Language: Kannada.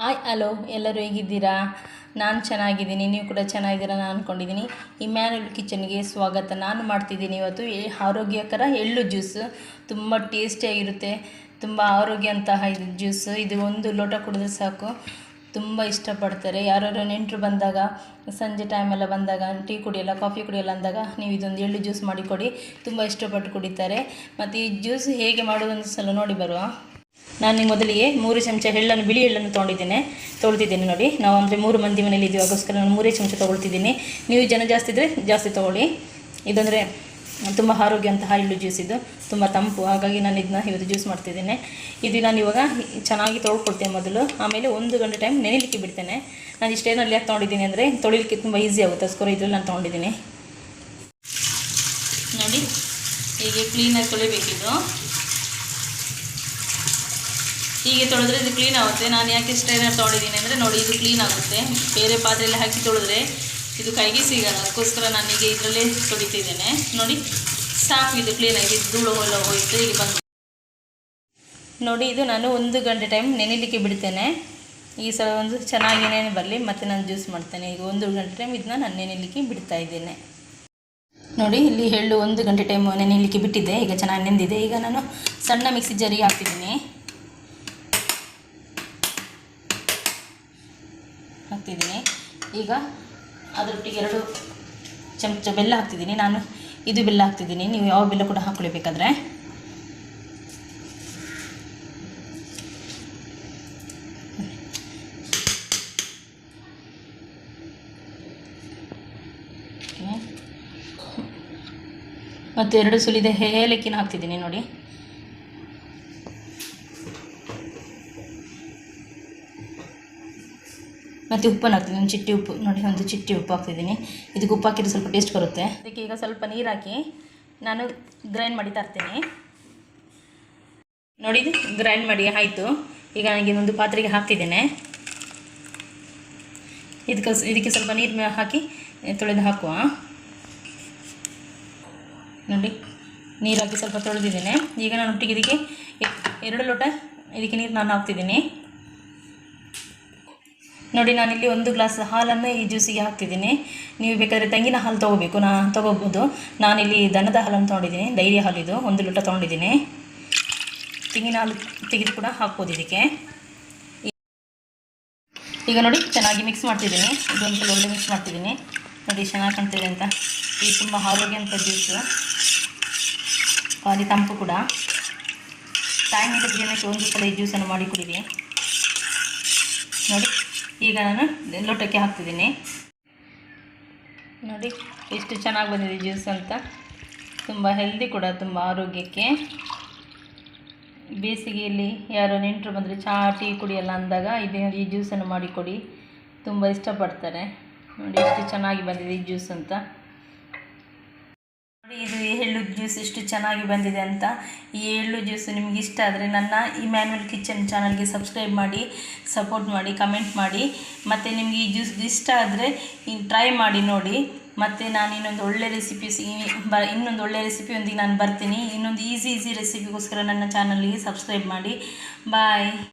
ಹಾಯ್, ಹಲೋ, ಎಲ್ಲರೂ ಹೇಗಿದ್ದೀರಾ? ನಾನು ಚೆನ್ನಾಗಿದ್ದೀನಿ, ನೀವು ಕೂಡ ಚೆನ್ನಾಗಿದ್ದೀರಾ ನಾನು ಅಂದ್ಕೊಂಡಿದ್ದೀನಿ ಇಮ್ಯಾನ್ಯಲ್ ಕಿಚನ್ಗೆ ಸ್ವಾಗತ. ನಾನು ಮಾಡ್ತಿದ್ದೀನಿ ಇವತ್ತು ಆರೋಗ್ಯಕರ ಎಳ್ಳು ಜ್ಯೂಸು. ತುಂಬ ಟೇಸ್ಟಿಯಾಗಿರುತ್ತೆ ತುಂಬ ಆರೋಗ್ಯ ಅಂತಹ ಇದು ಜ್ಯೂಸ್. ಇದು ಒಂದು ಲೋಟ ಕುಡಿದ್ರೆ ಸಾಕು. ತುಂಬ ಇಷ್ಟಪಡ್ತಾರೆ. ಯಾರು ನೆಂಟರು ಬಂದಾಗ, ಸಂಜೆ ಟೈಮೆಲ್ಲ ಬಂದಾಗ, ಟೀ ಕುಡಿಯಲ್ಲ, ಕಾಫಿ ಕುಡಿಯಲ್ಲ ಅಂದಾಗ ನೀವು ಇದೊಂದು ಎಳ್ಳು ಜ್ಯೂಸ್ ಮಾಡಿಕೊಡಿ. ತುಂಬ ಇಷ್ಟಪಟ್ಟು ಕುಡಿತಾರೆ. ಮತ್ತು ಈ ಜ್ಯೂಸ್ ಹೇಗೆ ಮಾಡೋದು ಸಲ ನೋಡಿ ಬರುವ. ನಾನು ಮೊದಲಿಗೆ ಮೂರು ಚಮಚ ಎಳ್ಳನ್ನು, ಬಿಳಿ ಎಳ್ಳನ್ನು ತೊಗೊಂಡಿದ್ದೇನೆ ತೊಗೊಳ್ತಿದ್ದೇನೆ ನೋಡಿ. ನಾವು ಅಂದರೆ ಮೂರು ಮಂದಿ ಮನೇಲಿ ಇದೀವಾಗೋಸ್ಕರ ನಾನು ಮೂರೇ ಚಮಚ ತೊಗೊಳ್ತಿದ್ದೀನಿ. ನೀವು ಜನ ಜಾಸ್ತಿ ಇದ್ದರೆ ಜಾಸ್ತಿ ತೊಗೊಳ್ಳಿ. ಇದಂದರೆ ತುಂಬ ಆರೋಗ್ಯ ಎಳ್ಳು ಜ್ಯೂಸ್ ಇದು. ತುಂಬ ತಂಪು. ಹಾಗಾಗಿ ನಾನು ಇದನ್ನ ಇವತ್ತು ಜ್ಯೂಸ್ ಮಾಡ್ತಿದ್ದೇನೆ. ಇದು ನಾನು ಇವಾಗ ಚೆನ್ನಾಗಿ ತೊಳ್ಕೊಳ್ತೇನೆ ಮೊದಲು. ಆಮೇಲೆ ಒಂದು ಗಂಟೆ ಟೈಮ್ ನೆನೆಲಿಕ್ಕೆ ಬಿಡ್ತೇನೆ. ನಾನು ಇಷ್ಟೇನಲ್ಲಿ ಯಾಕೆ ತೊಗೊಂಡಿದ್ದೀನಿ ಅಂದರೆ ತೊಳಿಲಿಕ್ಕೆ ತುಂಬ ಈಸಿ ಆಗುತ್ತೆ. ಅದಕ್ಕೋಸ್ಕರ ಇದರಲ್ಲಿ ನಾನು ತೊಗೊಂಡಿದ್ದೀನಿ. ನೋಡಿ, ಹೀಗೆ ಕ್ಲೀನಾಗಿ ತೊಳಿಬೇಕಿದು. ಹೀಗೆ ತೊಳೆದ್ರೆ ಇದು ಕ್ಲೀನ್ ಆಗುತ್ತೆ. ನಾನು ಯಾಕೆ ಸ್ಟ್ರೈನರ್ ತೊಗೊಂಡಿದ್ದೀನಿ ಅಂದರೆ ನೋಡಿ, ಇದು ಕ್ಲೀನ್ ಆಗುತ್ತೆ. ಬೇರೆ ಪಾತ್ರೆಯಲ್ಲಿ ಹಾಕಿ ತೊಳೆದ್ರೆ ಇದು ಕೈಗೆ ಸಿಗಲ್ಲ. ಅದಕ್ಕೋಸ್ಕರ ನಾನು ಈಗ ಇದರಲ್ಲೇ ತೊಳಿತಿದ್ದೇನೆ ನೋಡಿ ಸಾಕು ಇದು ಕ್ಲೀನಾಗಿ ಧೂಳು ಹೋಲ ಹೋಯಿತು. ಈಗ ಬಂದು ನೋಡಿ, ಇದು ನಾನು ಒಂದು ಗಂಟೆ ಟೈಮ್ ನೆನೆಲಿಕ್ಕೆ ಬಿಡ್ತೇನೆ. ಈ ಸಲ ಒಂದು ಚೆನ್ನಾಗಿ ನೆನೆ ಬರಲಿ. ಮತ್ತು ನಾನು ಜ್ಯೂಸ್ ಮಾಡ್ತೇನೆ. ಈಗ ಒಂದು ಗಂಟೆ ಟೈಮ್ ಇದನ್ನ ನಾನು ನೆನೆಲಿಕ್ಕೆ ಬಿಡ್ತಾ ಇದ್ದೇನೆ. ನೋಡಿ, ಇಲ್ಲಿ ಎಳ್ಳು ಒಂದು ಗಂಟೆ ಟೈಮ್ ನೆನೆಯಲಿಕ್ಕೆ ಬಿಟ್ಟಿದ್ದೆ ಈಗ ಚೆನ್ನಾಗಿ ನೆಂದಿದೆ. ಈಗ ನಾನು ಸಣ್ಣ ಮಿಕ್ಸಿ ಜರಿಗೆ ಹಾಕ್ತಿದ್ದೀನಿ. ಹಾಕ್ತಿದ್ದೀನಿ. ಈಗ ಅದರೊಟ್ಟಿಗೆ ಎರಡು ಚಮಚ ಬೆಲ್ಲ ಹಾಕ್ತಿದ್ದೀನಿ. ನಾನು ಇದು ಬೆಲ್ಲ ಹಾಕ್ತಿದ್ದೀನಿ. ನೀವು ಯಾವ ಬೆಲ್ಲ ಕೂಡ ಹಾಕ್ಕೊಳ್ಬೇಕಾದ್ರೆ. ಮತ್ತು ಎರಡು ಸುಲಿದ ಹೇಲಕ್ಕಿನ ಹಾಕ್ತಿದ್ದೀನಿ ನೋಡಿ. ಮತ್ತು ಉಪ್ಪನ್ನು ಹಾಕ್ತೀನಿ. ಒಂದು ಚಿಟ್ಟಿ ಉಪ್ಪು. ನೋಡಿ, ಒಂದು ಚಿಟ್ಟಿ ಉಪ್ಪು ಹಾಕ್ತಿದ್ದೀನಿ. ಇದಕ್ಕೆ ಉಪ್ಪು ಹಾಕಿದ್ರೆ ಸ್ವಲ್ಪ ಟೇಸ್ಟ್ ಬರುತ್ತೆ. ಅದಕ್ಕೆ ಈಗ ಸ್ವಲ್ಪ ನೀರು ಹಾಕಿ ನಾನು ಗ್ರೈಂಡ್ ಮಾಡಿ ತರ್ತೀನಿ. ನೋಡಿ ಗ್ರೈಂಡ್ ಮಾಡಿ ಆಯಿತು. ಈಗ ನನಗೆ ಒಂದು ಪಾತ್ರೆಗೆ ಹಾಕ್ತಿದ್ದೇನೆ. ಇದಕ್ಕೆ ಇದಕ್ಕೆ ಸ್ವಲ್ಪ ನೀರು ಹಾಕಿ ತೊಳೆದು ಹಾಕುವ. ನೋಡಿ, ನೀರು ಹಾಕಿ ಸ್ವಲ್ಪ ತೊಳೆದಿದ್ದೇನೆ. ಈಗ ನಾನು ಒಟ್ಟಿಗೆ ಇದಕ್ಕೆ ಎರಡು ಲೋಟ ಇದಕ್ಕೆ ನೀರು ನಾನು ಹಾಕ್ತಿದ್ದೀನಿ. ನೋಡಿ ನಾನಿಲ್ಲಿ ಒಂದು ಗ್ಲಾಸ್ ಹಾಲನ್ನು ಈ ಜ್ಯೂಸಿಗೆ ಹಾಕ್ತಿದ್ದೀನಿ. ನೀವು ಬೇಕಾದರೆ ತೆಂಗಿನ ಹಾಲು ತೊಗೋಬೇಕು. ನಾ ತೊಗೋಬೋದು. ನಾನಿಲ್ಲಿ ದನದ ಹಾಲನ್ನು ತೊಗೊಂಡಿದ್ದೀನಿ. ಡೈರಿ ಹಾಲಿದು ಒಂದು ಲೋಟ ತೊಗೊಂಡಿದ್ದೀನಿ. ತೆಂಗಿನ ಹಾಲು ತೆಗೆದು ಕೂಡ ಹಾಕ್ಬೋದು ಇದಕ್ಕೆ. ಈಗ ನೋಡಿ, ಚೆನ್ನಾಗಿ ಮಿಕ್ಸ್ ಮಾಡ್ತಿದ್ದೀನಿ. ಇದೊಂದು ಸಲ ಒಳ್ಳೆ ಮಿಕ್ಸ್ ಮಾಡ್ತಿದ್ದೀನಿ. ನೋಡಿ, ಚೆನ್ನಾಗಿ ಕಾಣ್ತಿದೆ ಅಂತ. ಈ ತುಂಬ ಆರೋಗ್ಯ ಅಂತ ಜ್ಯೂಸು. ಖಾಲಿ ತಂಪು ಕೂಡ. ಟೈಮ್ ಇದ್ದ ದಿನಕ್ಕೆ ಒಂದು ಸಲ ಈ ಜ್ಯೂಸನ್ನು ಮಾಡಿ ಕುಡಿರಿ ನೋಡಿ ಈಗ ನಾನು ಲೋಟಕ್ಕೆ ಹಾಕ್ತಿದ್ದೀನಿ. ನೋಡಿ, ಎಷ್ಟು ಚೆನ್ನಾಗಿ ಬಂದಿದೆ ಜ್ಯೂಸ್ ಅಂತ. ತುಂಬ ಹೆಲ್ದಿ ಕೂಡ, ತುಂಬ ಆರೋಗ್ಯಕ್ಕೆ. ಬೇಸಿಗೆಯಲ್ಲಿ ಯಾರೋ ನೆಂಟರು ಬಂದರೆ ಚಹಾ ಟೀ ಕುಡಿಯಲ್ಲ ಅಂದಾಗ ಇದೇ ಈ ಜ್ಯೂಸನ್ನು ಮಾಡಿಕೊಡಿ. ತುಂಬ ಇಷ್ಟಪಡ್ತಾರೆ. ನೋಡಿ, ಎಷ್ಟು ಚೆನ್ನಾಗಿ ಬಂದಿದೆ ಈ ಜ್ಯೂಸ್ ಅಂತ. ಇದು ಎಳ್ಳು ಜ್ಯೂಸ್ ಎಷ್ಟು ಚೆನ್ನಾಗಿ ಬಂದಿದೆ ಅಂತ. ಈ ಎಳ್ಳು ಜ್ಯೂಸ್ ನಿಮ್ಗೆ ಇಷ್ಟ ಆದರೆ ನನ್ನ ಈ ಮ್ಯಾನ್ಯಲ್ ಕಿಚನ್ ಚಾನಲ್ಗೆ ಸಬ್ಸ್ಕ್ರೈಬ್ ಮಾಡಿ, ಸಪೋರ್ಟ್ ಮಾಡಿ, ಕಮೆಂಟ್ ಮಾಡಿ. ಮತ್ತು ನಿಮಗೆ ಈ ಜ್ಯೂಸ್ ಇಷ್ಟ ಆದರೆ ಟ್ರೈ ಮಾಡಿ ನೋಡಿ. ಮತ್ತು ನಾನು ಇನ್ನೊಂದು ಒಳ್ಳೆ ರೆಸಿಪೀಸ್ ಬ, ಇನ್ನೊಂದು ಒಳ್ಳೆ ರೆಸಿಪಿಯೊಂದಿಗೆ ನಾನು ಬರ್ತೀನಿ. ಇನ್ನೊಂದು ಈಸಿ ಈಸಿ ರೆಸಿಪಿಗೋಸ್ಕರ ನನ್ನ ಚಾನಲ್ಗೆ ಸಬ್ಸ್ಕ್ರೈಬ್ ಮಾಡಿ. ಬಾಯ್.